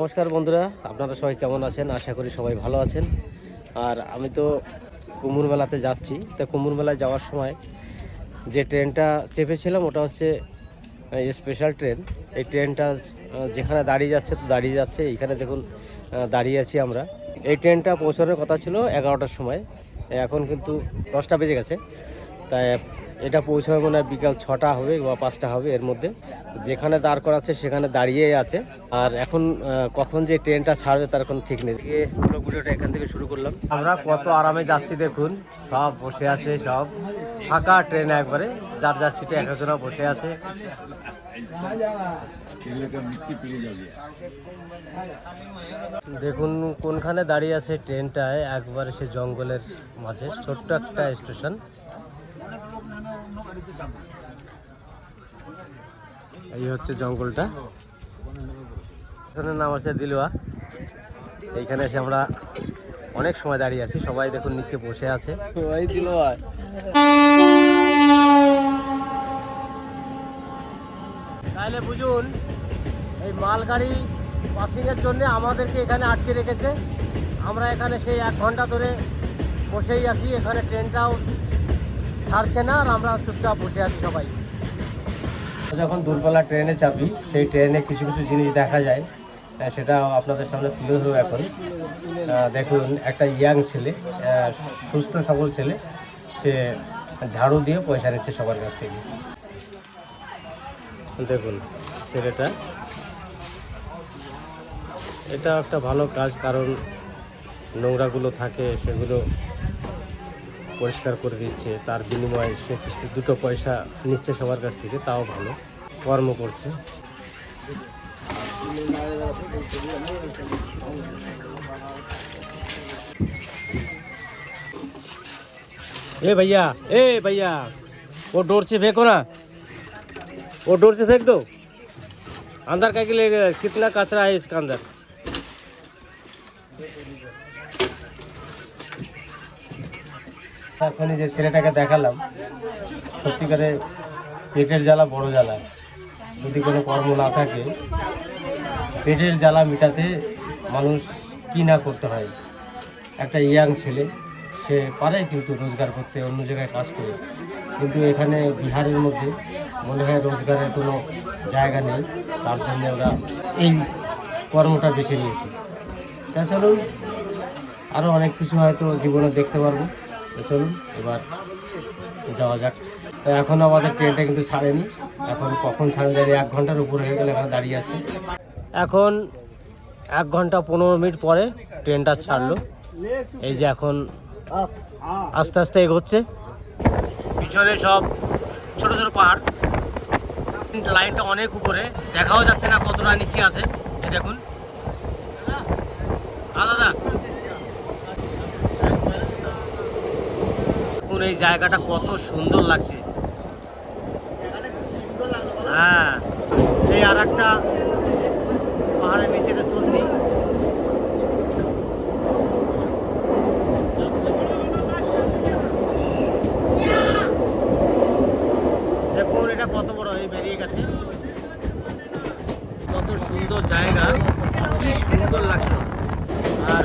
নমস্কার বন্ধুরা, আপনারা সবাই কেমন আছেন? আশা করি সবাই ভালো আছেন। আর আমি তো কুমুর মেলাতে যাচ্ছি। তা কুমুর মেলায় যাওয়ার সময় যে ট্রেনটা চেপেছিলাম, ওটা হচ্ছে স্পেশাল ট্রেন এই ট্রেনটা যেখানে দাঁড়িয়ে যাচ্ছে, তো দাঁড়িয়ে যাচ্ছে। এইখানে দেখুন দাঁড়িয়ে আছি আমরা। এই ট্রেনটা পৌঁছানোর কথা ছিল এগারোটার সময়। এখন কিন্তু দশটা বেজে গেছে। তাই এটা পৌঁছাবে মনে হয় বিকাল ছটা হবে বা পাঁচটা হবে এর মধ্যে। যেখানে দাঁড় করাচ্ছে সেখানে দাঁড়িয়েই আছে। আর এখন কখন যে ট্রেনটা ছাড়বে তার কোনো ঠিক নেই। পুরো ভিডিওটা এখান থেকে শুরু করলাম। আমরা কত আরামে যাচ্ছি দেখুন। সব বসে আছে সব। ফাঁকা ট্রেন একবারে। যার যার সিটে একজনা বসে আছে। দেখুন কোনখানে দাঁড়িয়ে আছে ট্রেনটায়। একবারে সে জঙ্গলের মাঝে। ছোট্ট একটা স্টেশন। এই হচ্ছে জঙ্গলটা। এখানের নাম আছে দিলুয়া এইখানে এসে আমরা অনেক সময় দাঁড়িয়ে আছি। সবাই দেখুন নিচে বসে আছে। দিলুয়া তাহলে বুঝুন এই মালগাড়ি পাসিংয়ের জন্য আমাদেরকে এখানে আটকে রেখেছে। আমরা এখানে সেই এক ঘণ্টা ধরে বসেই আছি। এখানে ট্রেনটাও ছাড়ছে না আর আমরা চুপচাপ বসে আছি সবাই। যখন দূরপাল্লা ট্রেনে চাপি, সেই ট্রেনে কিছু কিছু জিনিস দেখা যায় সেটা আপনাদের সামনে তুলে ধরবো এখন। দেখুন, একটা ইয়াং ছেলে সুস্থ সবল ছেলে, সে ঝাড়ু দিয়ে পয়সা নিচ্ছে সবার কাছ থেকে। দেখুন, ছেলেটা। এটা একটা ভালো কাজ, কারণ নোংরাগুলো থাকে, সেগুলো পরিষ্কার করে দিচ্ছে তার বিনিময়ে সে কিছু দুটো পয়সা নিচ্ছে সবার কাছ থেকে তাও ভালো কর্ম করছে ए भैया ए भैया वो डोर से फेंको ना वो डोर से फेंक दो अंदर का के लिए कितना कचरा है इसके अंदर এখনই যে ছেলেটাকে দেখালাম, সত্যিকারে পেটের জ্বালা বড় জ্বালা। যদি কোনো কর্ম না থাকে, পেটের জ্বালা মেটাতে মানুষ কী না করতে হয়? একটা ইয়াং ছেলে, সে পারে কিন্তু রোজগার করতে, অন্য জায়গায় কাজ করে। কিন্তু এখানে বিহারের মধ্যে মনে হয় রোজগারের কোনো জায়গা নেই, তার জন্য ওরা এই কর্মটা বেছে নিয়েছে। তা চলুন আরও অনেক কিছু হয়তো জীবনে দেখতে পারব। তো চলুন, এবার যাওয়া যাক। তো এখন আমাদের ট্রেনটা কিন্তু ছাড়েনি। এখন কখন ছাড়ে দাঁড়িয়ে এক ঘণ্টার উপরে হয়ে গেলে এখানে দাঁড়িয়ে আছে। এখন এক ঘণ্টা পনেরো মিনিট পরে ট্রেনটা ছাড়লো। এই যে এখন আস্তে আস্তে এগোচ্ছে। পিছনে সব ছোট ছোট পাহাড়। লাইনটা অনেক উপরে। দেখাও যাচ্ছে না কতটা নিচে আছে। দেখুন। দাদা। দেখুন এই জায়গাটা কত সুন্দর লাগছে। হ্যাঁ এই আর একটা পাহাড়ের নিচেতে চলছি। দেখুন, এটা কত বড় হয়ে বেরিয়ে গেছে। কত সুন্দর জায়গা, কি সুন্দর লাগছে। আর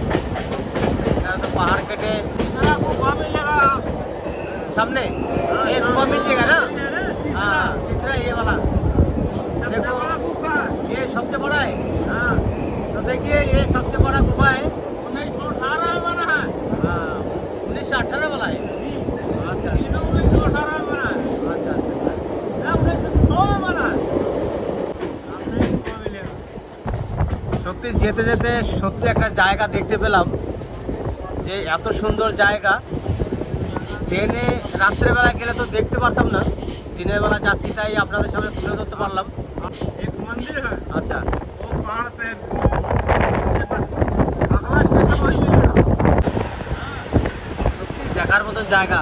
তো পাহাড় কেটে सामने ये रुपा मिल जाएगा ना हाँ तीसरा ये वाला देखो ये सबसे बड़ा है तो देखिए ये सबसे बड़ा गुफा है हाँ उन्नीस सौ अठारह वाला है अच्छा अच्छा সত্যি যেতে যেতে সত্যি একটা জায়গা দেখতে পেলাম যে এত সুন্দর জায়গা ট্রেনে রাত্রেবেলা গেলে তো দেখতে পারতাম না। দিনের বেলা যাচ্ছি তাই আপনাদের সামনে তুলে ধরতে পারলাম। আচ্ছা। দেখার মতন জায়গা।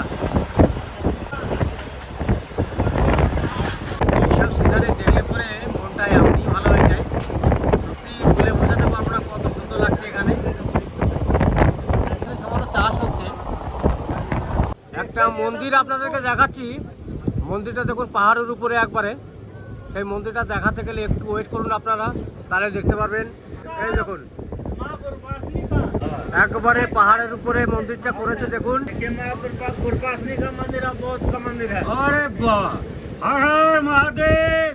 একটা মন্দির আপনাদেরকে দেখাচ্ছি। মন্দিরটা দেখুন, পাহাড়ের উপরে একবারে। সেই মন্দিরটা দেখাতে গেলে একটু ওয়েট করুন আপনারা, তাহলে দেখতে পারবেন। এই দেখুন, একবারে পাহাড়ের উপরে মন্দিরটা করেছে, দেখুন। মন্দির বা মহাদেব!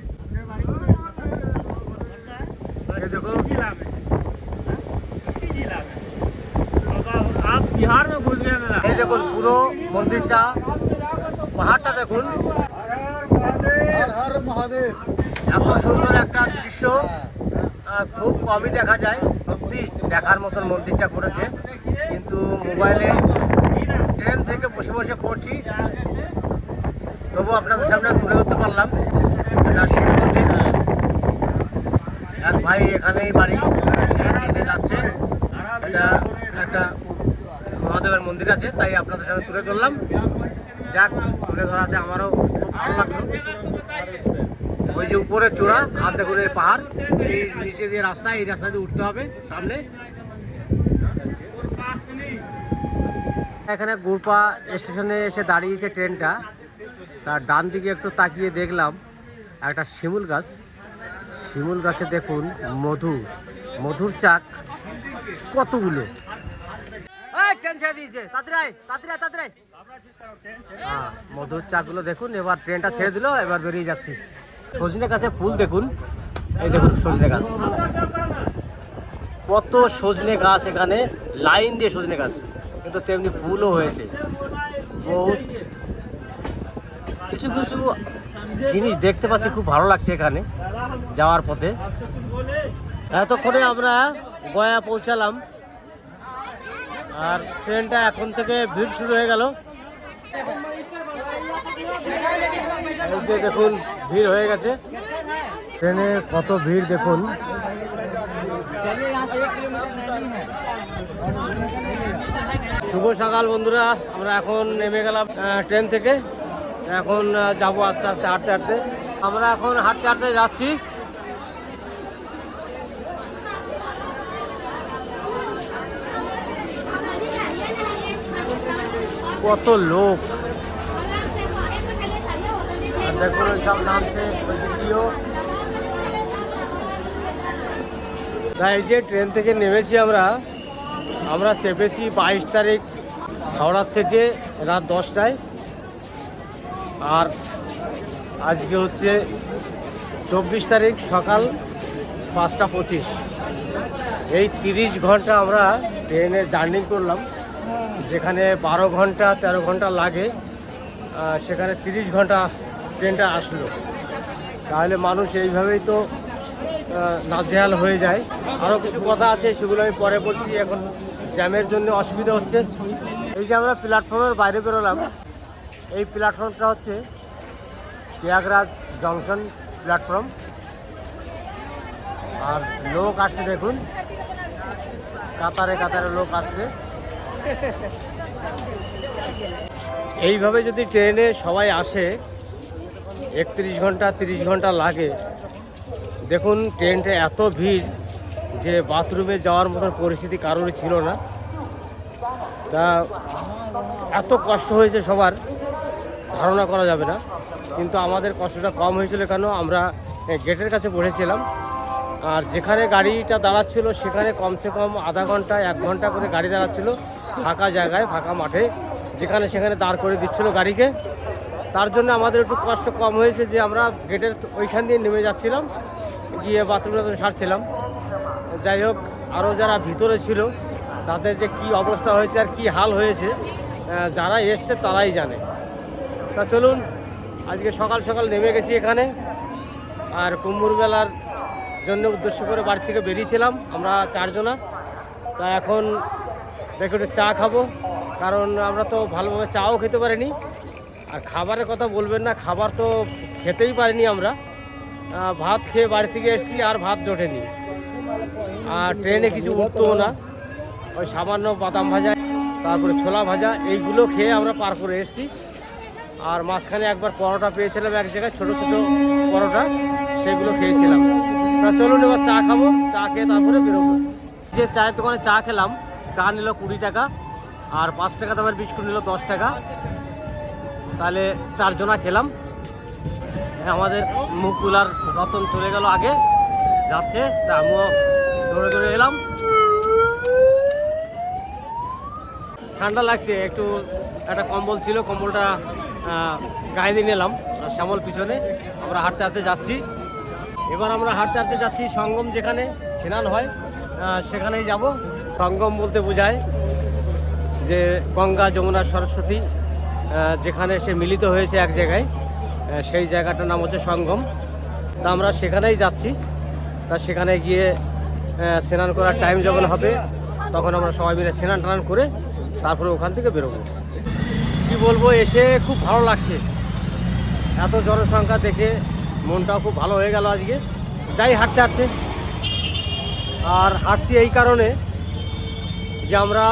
মন্দিরটা পাহাড়টা দেখুন। এত সুন্দর একটা দৃশ্য। খুব কমই দেখা যায়। সত্যি দেখার মতন মন্দিরটা করেছে। কিন্তু মোবাইলে ট্রেন থেকে বসে বসে পড়ছি। তবু আপনাদের সামনে তুলে ধরতে পারলাম। এটা শিব মন্দির। এক ভাই এখানেই বাড়ি সে ট্রেনে যাচ্ছে। এটা একটা মহাদেবের মন্দির আছে, তাই আপনাদের সামনে তুলে ধরলাম। যাক, তুলে ধরাতে আমারও খুব ভালো লাগল। ওই যে উপরে চূড়া আর দেখুন এই পাহাড়, এই নিচে দিয়ে রাস্তা, এই রাস্তা দিয়ে উঠতে হবে সামনে। এখানে গুরপা স্টেশনে এসে দাঁড়িয়েছে ট্রেনটা। তার ডান দিকে একটু তাকিয়ে দেখলাম একটা শিমুল গাছ। শিমুল গাছে দেখুন মধু, মধুর চাক কতগুলো। ছেড়ে দিয়েছে। তাড়াতাড়ি মধুর চাকগুলো দেখুন, এবার ট্রেনটা ছেড়ে দিল, এবার বেরিয়ে যাচ্ছি। সজনে গাছে ফুল দেখুন। এই দেখুন, সজনে গাছ। কত সজনে গাছ এখানে, লাইন দিয়ে সজনে গাছ। কিন্তু তেমনি ফুলও হয়েছে। বহুত। কিছু কিছু জিনিস দেখতে পাচ্ছি, খুব ভালো লাগছে এখানে, যাওয়ার পথে। এতক্ষণে আমরা গয়া পৌঁছালাম। আর ট্রেনটা এখন থেকে ভিড় শুরু হয়ে গেল। এই যে দেখুন, ভিড় হয়ে গেছে। ট্রেনে কত ভিড় দেখুন। শুভ সকাল বন্ধুরা, আমরা এখন নেমে গেলাম ট্রেন থেকে। এখন যাব আস্তে আস্তে, হাঁটতে হাঁটতে। আমরা এখন হাঁটতে হাঁটতে যাচ্ছি। কত লোক। সব এই যে ট্রেন থেকে নেমেছি আমরা আমরা চেপেছি বাইশ তারিখ হাওড়ার থেকে রাত দশটায়। আর আজকে হচ্ছে চব্বিশ তারিখ সকাল পাঁচটা পঁচিশ। এই তিরিশ ঘণ্টা আমরা ট্রেনে জার্নি করলাম। যেখানে বারো ঘণ্টা, তেরো ঘণ্টা লাগে সেখানে তিরিশ ঘণ্টা ট্রেনটা আসলো। তাহলে মানুষ এইভাবেই তো নাজেহাল হয়ে যায়। আরও কিছু কথা আছে, সেগুলো আমি পরে বলছি, এখন জ্যামের জন্য অসুবিধা হচ্ছে। এই যে আমরা প্ল্যাটফর্মের বাইরে বেরোলাম, এই প্ল্যাটফর্মটা হচ্ছে প্রয়াগরাজ জংশন প্ল্যাটফর্ম। আর লোক আসছে দেখুন, কাতারে কাতারে লোক আসছে। এইভাবে যদি ট্রেনে সবাই আসে, একত্রিশ ঘণ্টা, তিরিশ ঘণ্টা লাগে। দেখুন, ট্রেনটা এত ভিড় যে বাথরুমে যাওয়ার মতন পরিস্থিতি কারোরই ছিল না। তা এত কষ্ট হয়েছে সবার, ধারণা করা যাবে না। কিন্তু আমাদের কষ্টটা কম হয়েছিল কেন? আমরা গেটের কাছে বসেছিলাম। আর যেখানে গাড়িটা দাঁড়াচ্ছিল, সেখানে কমসে কম আধা ঘণ্টা, এক ঘণ্টা করে গাড়ি দাঁড়াচ্ছিল। ফাঁকা জায়গায়, ফাঁকা মাঠে, যেখানে সেখানে দাঁড় করে দিচ্ছিল গাড়িকে। তার জন্য আমাদের একটু কষ্ট কম হয়েছে যে আমরা গেটের ওইখান দিয়ে নেমে যাচ্ছিলাম, গিয়ে বাথরুম টাথরুম সারছিলাম। যাই হোক আরও যারা ভিতরে ছিল, তাদের যে কি অবস্থা হয়েছে আর কি হাল হয়েছে যারা এসছে তারাই জানে। তা চলুন, আজকে সকাল সকাল নেমে গেছি এখানে। আর কুম্ভুর মেলার জন্য উদ্দেশ্য করে বাড়ি থেকে বেরিয়েছিলাম, আমরা চারজনা। তা এখন দেখো একটু চা খাব। কারণ আমরা তো ভালোভাবে চাও খেতে পারিনি। আর খাবারের কথা বলবেন না, খাবার তো খেতেই পারিনি আমরা। ভাত খেয়ে বাড়ি থেকে এসেছি আর ভাত জোটেনি। আর ট্রেনে কিছু উঠতও না। ওই সামান্য বাদাম ভাজা, তারপরে ছোলা ভাজা, এইগুলো খেয়ে আমরা পার করে এসেছি। আর মাঝখানে একবার পরোটা পেয়েছিলাম এক জায়গায়, ছোট ছোট পরোটা, সেগুলো খেয়েছিলাম। তা চলুন এবার চা খাব, চা খেয়ে তারপরে বেরোবো। যে চায়ের দোকানে চা খেলাম চা নিল কুড়ি টাকা, আর পাঁচ টাকা দামের বিস্কুট নিল দশ টাকা। তাহলে চারজনা খেলাম। আমাদের মুখ তোলার রতন চলে গেল আগে, যাচ্ছে, তা আমিও দৌড়ে দৌড়ে এলাম। ঠান্ডা লাগছে, একটু একটা কম্বল ছিল, কম্বলটা গায়ে দিয়ে নিলাম শ্যামল পিছনে। আমরা হাঁটতে হাঁটতে যাচ্ছি। এবার আমরা হাঁটতে হাঁটতে যাচ্ছি সঙ্গম যেখানে স্নান হয় সেখানেই যাব। সঙ্গম বলতে বোঝায় যে গঙ্গা, যমুনা, সরস্বতী যেখানে সে মিলিত হয়েছে এক জায়গায় সেই জায়গাটার নাম হচ্ছে সঙ্গম। তা আমরা সেখানেই যাচ্ছি। তা সেখানে গিয়ে স্নান করার টাইম যখন হবে, তখন আমরা সবাই মিলে স্নান টান করে তারপরে ওখান থেকে বেরোবো। কি বলব, এসে খুব ভালো লাগছে। এত জনসংখ্যা দেখে মনটাও খুব ভালো হয়ে গেল আজকে। যাই হাঁটতে হাঁটতে। আর হাঁটছি এই কারণে যে আমরা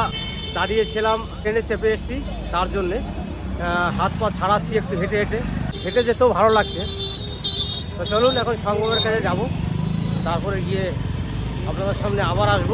দাঁড়িয়েছিলাম ট্রেনে চেপে এসেছি তার জন্যে। হাত পা ছাড়াচ্ছি একটু হেঁটে হেঁটে। হেঁটে যেতেও ভালো লাগছে। তো চলুন, এখন সঙ্গমের কাছে যাব। তারপরে গিয়ে আপনাদের সামনে আবার আসব।